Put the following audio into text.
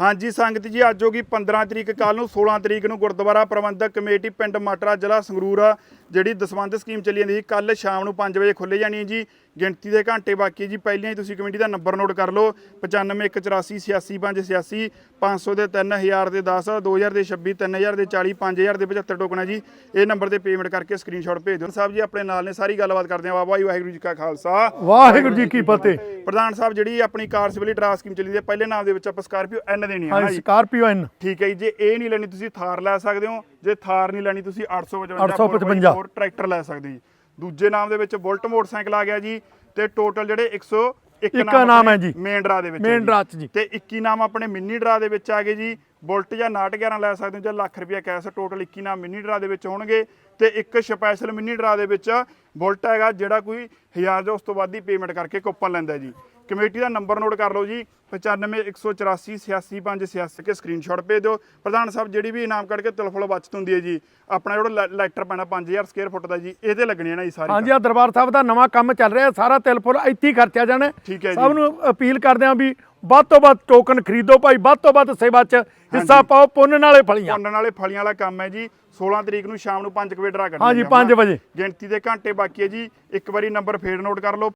ਹਾਂਜੀ, ਸੰਗਤ ਜੀ, ਅੱਜ ਹੋਗੀ 15 ਤਰੀਕ ਕੱਲ ਨੂੰ 16 ਤਰੀਕ ਨੂੰ ਗੁਰਦੁਆਰਾ ਪ੍ਰਬੰਧਕ ਕਮੇਟੀ ਪਿੰਡ ਮਾਟਰਾ ਜ਼ਿਲ੍ਹਾ ਸੰਗਰੂਰ ਆ ਜਿਹੜੀ ਦਸਵੰਧ ਸਕੀਮ ਚੱਲੀ ਜਾਂਦੀ ਸੀ ਕੱਲ ਸ਼ਾਮ ਨੂੰ 5 ਵਜੇ ਖੁੱਲੇ ਜਾਣੀ ਹੈ ਜੀ। ਗਿਣਤੀ ਦੇ ਘੰਟੇ ਬਾਕੀ ਜੀ। ਪਹਿਲਾਂ ਹੀ ਤੁਸੀਂ ਕਮੇਟੀ ਦਾ ਨੰਬਰ ਨੋਟ ਕਰ ਲਓ। 9518866586 500 ਦੇ 3000 ਦੇ 10 2000 ਦੇ 26 3000 ਦੇ 40 5000 ਦੇ 75 ਟੋਕਨ ਹੈ ਜੀ। ਇਹ ਨੰਬਰ ਤੇ ਪੇਮੈਂਟ ਕਰਕੇ ਸਕਰੀਨਸ਼ਾਟ ਭੇਜ ਦਿਓ। ਸਾਹਿਬ ਜੀ ਆਪਣੇ ਨਾਲ ਨੇ ਸਾਰੀ ਗੱਲਬਾਤ ਕਰਦੇ ਆ ਬਾਬਾ ਜੀ ਵਾਹਿਗੁਰੂ ਜੀ ਕਾ ਖਾਲਸਾ। ਵਾਹਿਗੁਰੂ ਜੀ ਕੀ ਫਤਿਹ। ਪ੍ਰਧਾਨ ਸਾਹਿਬ ਜਿਹੜੀ ਆਪਣੀ ਕਾਰ ਸਿਵਲੀ ਡਰਾ ਸਕੀਮ ਚੱਲੀ ਦੀ ਹੈ ਪਹਿਲੇ ਨਾਮ ਦੇ ਵਿੱਚ ਆਪਾਂ ਸਕਾਰਪੀਓ ਐਨ ਦੇਣੀ ਹੈ ਹਾਂ ਸਕਾਰਪੀਓ ਐਨ ਠੀਕ ਹੈ ਜੀ। ਜੇ ਇਹ ਨਹੀਂ ਲੈਣੀ ਤੁਸੀਂ ਥਾਰ ਲੈ ਸਕਦੇ ਹੋ। ਜੇ ਥਾਰ ਨਹੀਂ ਲੈਣੀ ਤੁਸੀਂ 855 855 ਹੋਰ ਟਰੈਕਟਰ ਲੈ ਸਕਦੇ ਜੀ। ਦੂਜੇ ਨਾਮ ਦੇ ਵਿੱਚ ਬੁਲਟ ਮੋਟਰਸਾਈਕਲ ਆ ਗਿਆ ਜੀ ਤੇ ਟੋਟਲ ਜਿਹੜੇ 101 ਇੱਕ ਨਾਮ ਹੈ ਜੀ। ਮੇਨ ਡਰਾ ਦੇ ਵਿੱਚ ਹੈ ਡਰਾ 'ਚ ਜੀ। ਤੇ 21 ਨਾਮ ਆਪਣੇ ਮਿੰਨੀ ਡਰਾ ਦੇ ਵਿੱਚ ਆ ਗਏ ਜੀ ਬੁਲਟ ਜਾਂ 911 ਲੈ ਸਕਦੇ ਹੋ ਜਾਂ ਲੱਖ ਰੁਪਇਆ ਕੈਸ਼ ਟੋਟਲ 21 ਨਾਮ ਮਿੰਨੀ ਡਰਾ ਦੇ ਵਿੱਚ ਹੋਣਗੇ ਤੇ ਇੱਕ ਸਪੈਸ਼ਲ ਮਿੰਨੀ ਡਰਾ ਦੇ ਵਿੱਚ ਬੁਲਟ ਹੈਗਾ ਜਿਹੜਾ ਕੋਈ 1000 ਜਾਂ ਉਸ ਤੋਂ ਵੱਧ ਦੀ ਪੇਮੈਂਟ ਕਰਕੇ ਕੁਪਨ ਲੈਂਦਾ ਜੀ। ਕਮੇਟੀ ਦਾ ਨੰਬਰ ਨੋਟ ਕਰ ਲਓ ਜੀ 9518486586 ਕੇ ਸਕਰੀਨਸ਼ਾਟ ਭੇਜ ਦਿਓ। ਪ੍ਰਧਾਨ ਸਾਹਿਬ ਜਿਹੜੀ ਵੀ ਇਨਾਮ ਕੱਢ ਕੇ ਤਿਲਫਲ ਬਚਤ ਹੁੰਦੀ ਹੈ ਜੀ ਆਪਣਾ ਜਿਹੜਾ ਲੈਟਰ ਪੈਣਾ 5000 ਸਕੁਅਰ ਫੁੱਟ ਦਾ ਜੀ ਇਹਦੇ ਲੱਗਣੀ ਹੈ ਨਾ ਜੀ ਸਾਰੀ ਹਾਂਜੀ ਆ ਦਰਬਾਰ ਸਾਹਿਬ ਦਾ ਨਵਾਂ ਕੰਮ ਚੱਲ ਰਿਹਾ ਸਾਰਾ ਤਿਲ ਫੁੱਲ ਇੱਥੇ ਹੀ ਖਰਚਿਆ ਜਾਣਾ ਠੀਕ ਹੈ ਜੀ। ਸਭ ਨੂੰ ਅਪੀਲ ਕਰਦੇ ਹਾਂ ਵੀ ਵੱਧ ਤੋਂ ਵੱਧ ਟੋਕਨ ਖਰੀਦੋ ਭਾਈ ਵੱਧ ਤੋਂ ਵੱਧ ਸੇਵਾ 'ਚ ਹਿੱਸਾ ਪਾਓ ਪੁੰਨ ਨਾਲੇ ਫਲੀਆਂ। ਪੁੰਨਣ ਵਾਲੇ ਫਲੀਆਂ ਵਾਲਾ ਕੰਮ ਹੈ ਜੀ। 16 ਤਰੀਕ ਨੂੰ ਸ਼ਾਮ ਨੂੰ 5 ਵਜੇ ਡਰਾ ਕਰਨਾ ਹਾਂਜੀ, ਜੀ ਪੰਜ ਆਪਣਾ। ਵਜੇ। ਗਿਣਤੀ ਦੇ ਘੰਟੇ ਬਾਕੀ ਹੈ ਜੀ। ਇੱਕ ਵਾਰੀ ਨੰਬਰ ਫੇਰ ਨੋਟ ਕਰ ਲਓ।